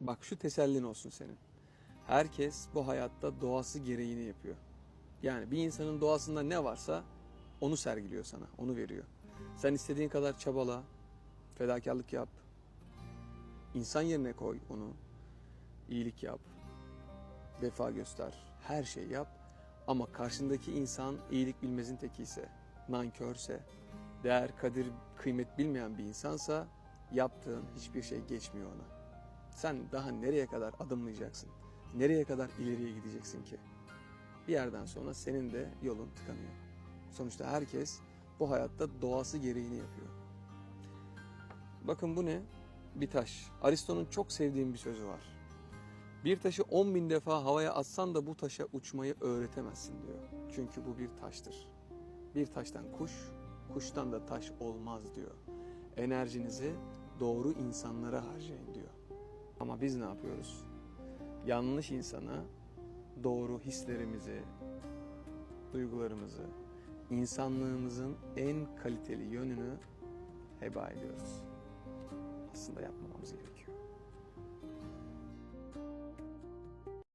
Bak şu tesellin olsun senin. Herkes bu hayatta doğası gereğini yapıyor. Yani bir insanın doğasında ne varsa onu sergiliyor sana, onu veriyor. Sen istediğin kadar çabala, fedakarlık yap. İnsan yerine koy onu. iyilik yap. Vefa göster. Her şey yap. Ama karşındaki insan iyilik bilmezin teki ise, nankörse, değer, kadir, kıymet bilmeyen bir insansa yaptığın hiçbir şey geçmiyor ona. Sen daha nereye kadar adımlayacaksın? Nereye kadar ileriye gideceksin ki? Bir yerden sonra senin de yolun tıkanıyor. Sonuçta herkes bu hayatta doğası gereğini yapıyor. Bakın bu ne? Bir taş. Aristo'nun çok sevdiğim bir sözü var. Bir taşı 10 bin defa havaya atsan da bu taşa uçmayı öğretemezsin diyor. Çünkü bu bir taştır. Bir taştan kuş, kuştan da taş olmaz diyor. Enerjinizi doğru insanlara harcayın diyor. Ama biz ne yapıyoruz? Yanlış insana doğru hislerimizi, duygularımızı, insanlığımızın en kaliteli yönünü heba ediyoruz. Aslında yapmamamız gerekiyor.